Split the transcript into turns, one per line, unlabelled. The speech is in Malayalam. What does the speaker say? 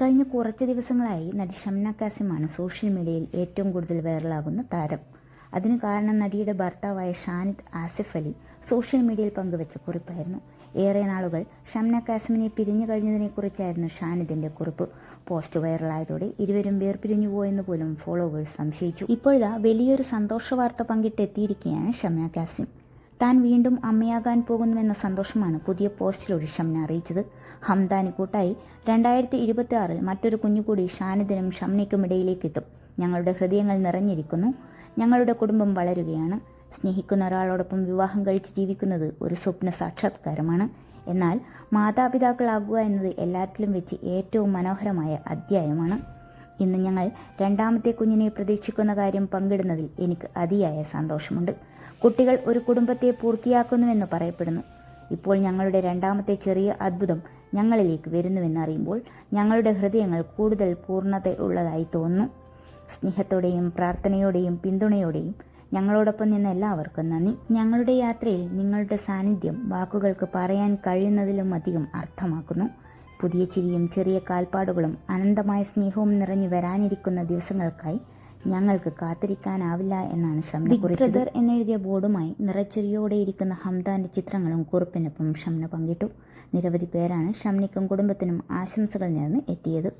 കഴിഞ്ഞ കുറച്ച് ദിവസങ്ങളായി നടി ഷംന കാസിമാണ് സോഷ്യൽ മീഡിയയിൽ ഏറ്റവും കൂടുതൽ വൈറലാകുന്ന താരം. അതിന് കാരണം നടിയുടെ ഭർത്താവായ ഷാനിദ് ആസിഫ് അലി സോഷ്യൽ മീഡിയയിൽ പങ്കുവച്ച കുറിപ്പായിരുന്നു. ഏറെ നാളുകൾ ഷംന കാസിമിനെ പിരിഞ്ഞു കഴിഞ്ഞതിനെക്കുറിച്ചായിരുന്നു ഷാനിദിന്റെ കുറിപ്പ്. പോസ്റ്റ് വൈറലായതോടെ ഇരുവരും വേർപിരിഞ്ഞു പോയെന്ന് പോലും ഫോളോവേഴ്സ് സംശയിച്ചു. ഇപ്പോഴാ വലിയൊരു സന്തോഷ വാർത്ത പങ്കിട്ടെത്തിയിരിക്കുകയാണ് ഷംന കാസിം താൻ വീണ്ടും അമ്മയാകാൻ പോകുന്നുവെന്ന സന്തോഷമാണ് പുതിയ പോസ്റ്റിലൂടെ ഷംന അറിയിച്ചത്. ഹംദാനി കൂട്ടായി രണ്ടായിരത്തി ഇരുപത്തി ആറിൽ മറ്റൊരു കുഞ്ഞുകൂടി ഷാനിദിനും ഷംനയ്ക്കും ഇടയിലേക്ക് എത്തും. ഞങ്ങളുടെ ഹൃദയങ്ങൾ നിറഞ്ഞിരിക്കുന്നു. ഞങ്ങളുടെ കുടുംബം വളരുകയാണ്. സ്നേഹിക്കുന്ന ഒരാളോടൊപ്പം വിവാഹം കഴിച്ച് ജീവിക്കുന്നത് ഒരു സ്വപ്ന സാക്ഷാത്കാരമാണ്. എന്നാൽ മാതാപിതാക്കളാകുക എന്നത് എല്ലാറ്റിലും വെച്ച് ഏറ്റവും മനോഹരമായ അധ്യായമാണ്. ഇന്ന് ഞങ്ങൾ രണ്ടാമത്തെ കുഞ്ഞിനെ പ്രതീക്ഷിക്കുന്ന കാര്യം പങ്കിടുന്നതിൽ എനിക്ക് അതിയായ സന്തോഷമുണ്ട്. കുട്ടികൾ ഒരു കുടുംബത്തെ പൂർത്തിയാക്കുന്നുവെന്ന് പറയപ്പെടുന്നു. ഇപ്പോൾ ഞങ്ങളുടെ രണ്ടാമത്തെ ചെറിയ അത്ഭുതം ഞങ്ങളിലേക്ക് വരുന്നുവെന്നറിയുമ്പോൾ ഞങ്ങളുടെ ഹൃദയങ്ങൾ കൂടുതൽ പൂർണതയുള്ളതായി തോന്നുന്നു. സ്നേഹത്തോടെയും പ്രാർത്ഥനയോടെയും പിന്തുണയോടെയും ഞങ്ങളോടൊപ്പം നിന്ന് എല്ലാവർക്കും നന്ദി. ഞങ്ങളുടെ യാത്രയിൽ നിങ്ങളുടെ സാന്നിധ്യം വാക്കുകൾക്ക് പറയാൻ കഴിയുന്നതിലും അധികം അർത്ഥമാക്കുന്നു. പുതിയ ചിരിയും ചെറിയ കാൽപ്പാടുകളും അനന്തമായ സ്നേഹവും നിറഞ്ഞു വരാനിരിക്കുന്ന ദിവസങ്ങൾക്കായി ഞങ്ങൾക്ക് കാത്തിരിക്കാനാവില്ല എന്നാണ് ഷംന കുറിച്ചത്. എന്നെഴുതിയ ബോർഡുമായി നിറച്ചെറിയോടെ ഇരിക്കുന്ന ഹംദാന്റെ ചിത്രങ്ങളും കുറിപ്പിനൊപ്പം ഷംന പങ്കിട്ടു. നിരവധി പേരാണ് ഷംനയ്ക്കും കുടുംബത്തിനും ആശംസകൾ നേർന്ന് എത്തിയത്.